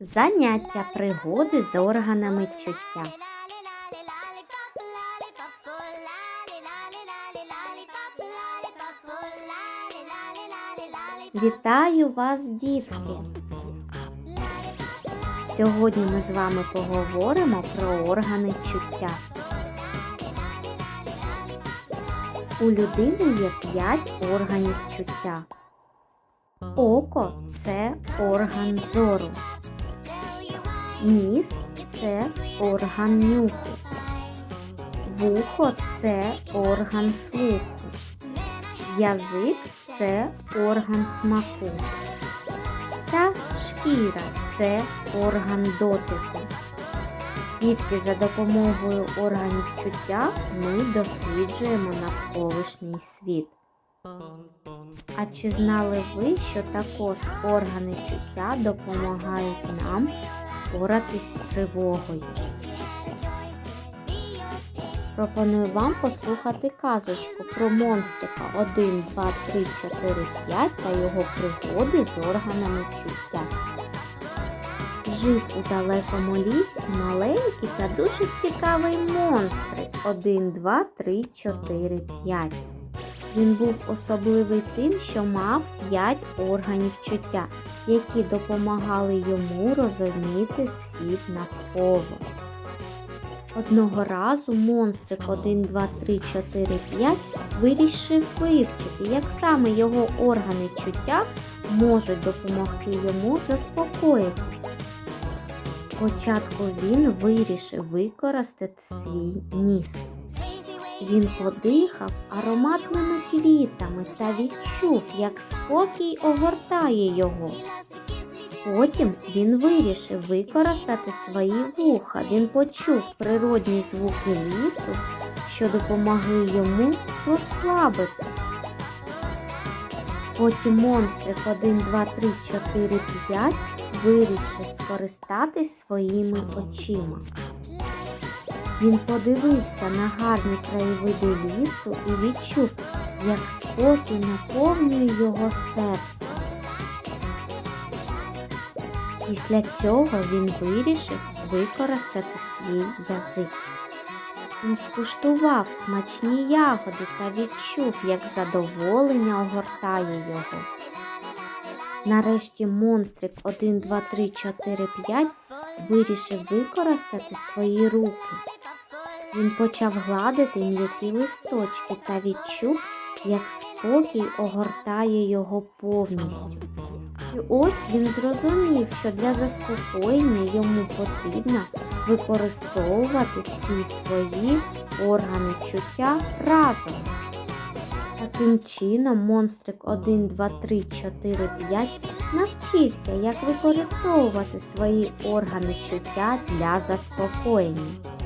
Заняття пригоди з органами чуття. Вітаю вас, дітки! Сьогодні ми з вами поговоримо про органи чуття. У людини є 5 органів чуття. Око це орган зору. Ніс це орган нюху. Вухо це орган слуху. Язик це орган смаку. Та шкіра це орган дотику. Дітки за допомогою органів чуття ми досліджуємо навколишній світ. А чи знали ви, що також органи чуття допомагають нам впоратись з тривогою? Пропоную вам послухати казочку про монстрика 1, 2, 3, 4, 5 та його пригоди з органами чуття. Жив у далекому лісі маленький та дуже цікавий монстрик 1, 2, 3, 4, 5. Він був особливий тим, що мав 5 органів чуття, які допомагали йому розуміти світ навколо. Одного разу монстрик 1, 2, 3, 4, 5 вирішив вивчити, як саме його органи чуття можуть допомогти йому заспокоїтись. Спочатку він вирішив використати свій ніс. Він подихав ароматними квітами та відчув, як спокій огортає його. Потім він вирішив використати свої вуха. Він почув природні звуки лісу, що допомогли йому розслабитись. Потім монстрик 1, 2, 3, 4, 5 вирішив скористатись своїми очима. Він подивився на гарні краєвиди лісу і відчув, як спокій наповнює його серце. Після цього він вирішив використати свій язик. Він скуштував смачні ягоди та відчув, як задоволення огортає його. Нарешті монстрик 1, 2, 3, 4, 5 вирішив використати свої руки. Він почав гладити м'які листочки та відчув, як спокій огортає його повністю. І ось він зрозумів, що для заспокоєння йому потрібно використовувати всі свої органи чуття разом. Таким чином, монстрик 1, 2, 3, 4, 5 навчився, як використовувати свої органи чуття для заспокоєння.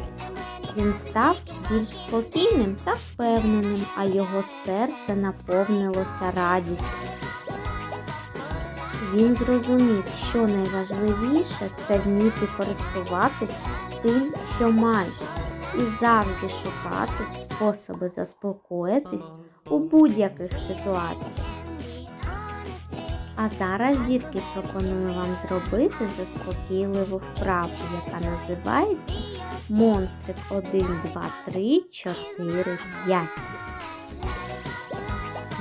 Він став більш спокійним та впевненим, а його серце наповнилося радістю. Він зрозумів, що найважливіше це вміти користуватись тим, що маєш, і завжди шукати способи заспокоїтись у будь-яких ситуаціях. А зараз, дітки, пропоную вам зробити заспокійливу вправу, яка називається Монстрик 1, 2, 3, 4, 5.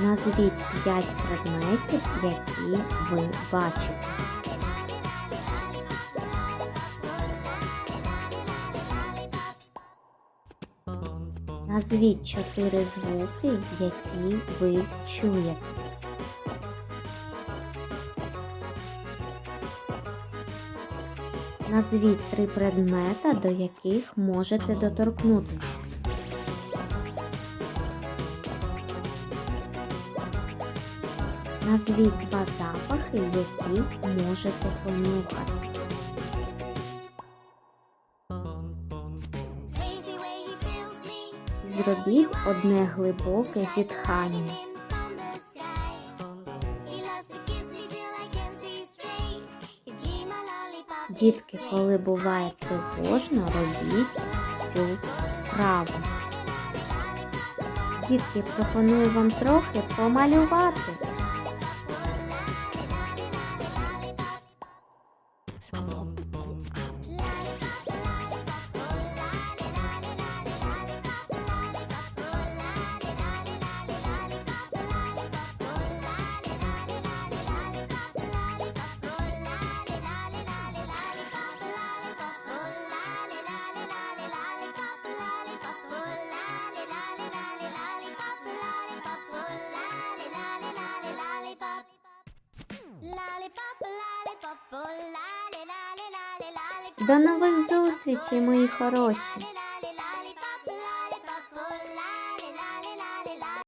Назвіть 5 предметів, які ви бачите. Назвіть 4 звуки, які ви чуєте. Назвіть три предмета, до яких можете доторкнутися. Назвіть два запахи, які можете понюхати. Зробіть одне глибоке зітхання. Дітки, коли буває тривожно, робіть цю вправу. Дітки, пропоную вам трохи помалювати. До нових зустрічей, мої хороші!